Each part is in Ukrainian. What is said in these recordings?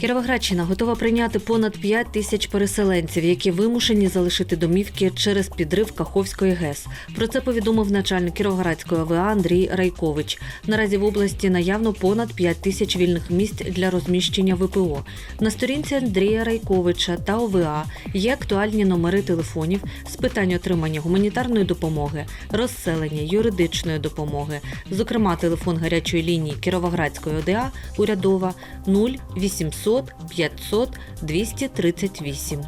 Кіровоградщина готова прийняти понад 5 тисяч переселенців, які вимушені залишити домівки через підрив Каховської ГЕС. Про це повідомив начальник Кіровоградської ОВА Андрій Райкович. Наразі в області наявно понад 5 тисяч вільних місць для розміщення ВПО. На сторінці Андрія Райковича та ОВА є актуальні номери телефонів з питань отримання гуманітарної допомоги, розселення, юридичної допомоги. Зокрема, телефон гарячої лінії Кіровоградської ОДА урядова 0800 500 238.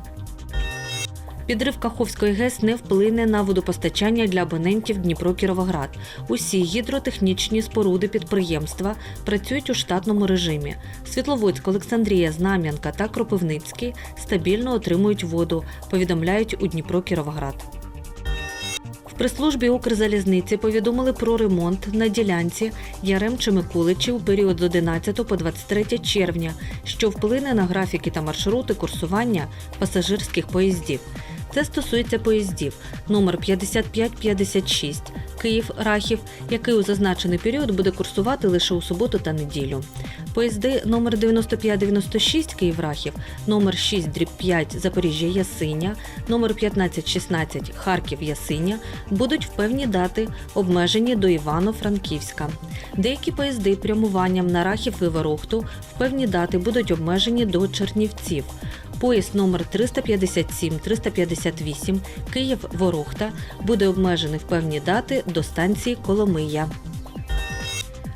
Підрив Каховської ГЕС не вплине на водопостачання для абонентів Дніпро-Кіровоград. Усі гідротехнічні споруди підприємства працюють у штатному режимі. Світловодськ, Олександрія, Знам'янка та Кропивницький стабільно отримують воду, повідомляють у Дніпро-Кіровоград. В прес-службі Укрзалізниці повідомили про ремонт на ділянці Яремчи-Микуличі у період з 11 по 23 червня, що вплине на графіки та маршрути курсування пасажирських поїздів. Це стосується поїздів номер 5556 Київ Рахів, який у зазначений період буде курсувати лише у суботу та неділю. Поїзди номер 9596 Київ Рахів, номер 6 дріб 5 Запоріжжя Ясиня, номер 1516 Харків Ясиня будуть в певні дати обмежені до Івано-Франківська. Деякі поїзди прямуванням на Рахів і Ворохту в певні дати будуть обмежені до Чернівців. Поїзд номер 357-358 Київ-Ворохта буде обмежений в певні дати до станції Коломия.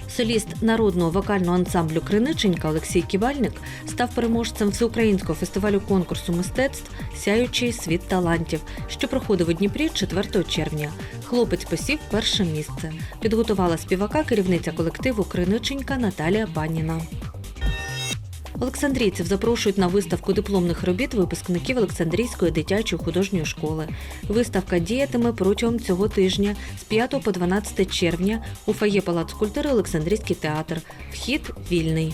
Соліст народного вокального ансамблю Криниченька Олексій Кібальник став переможцем всеукраїнського фестивалю конкурсу мистецтв Сяючий світ талантів, що проходив у Дніпрі 4 червня. Хлопець посів перше місце. Підготувала співака керівниця колективу Криниченька Наталія Паніна. Олександрійців запрошують на виставку дипломних робіт випускників Олександрійської дитячої художньої школи. Виставка діятиме протягом цього тижня з 5 по 12 червня у фає Палац культури Олександрійський театр. Вхід вільний.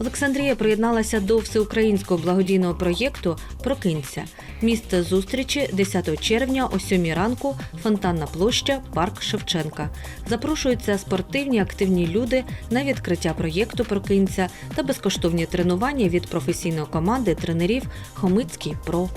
Олександрія приєдналася до всеукраїнського благодійного проєкту Прокинься. Місце зустрічі 10 червня о 7 ранку, фонтанна площа, парк Шевченка. Запрошуються спортивні активні люди на відкриття проєкту Прокинься та безкоштовні тренування від професійної команди тренерів Хомицький Про.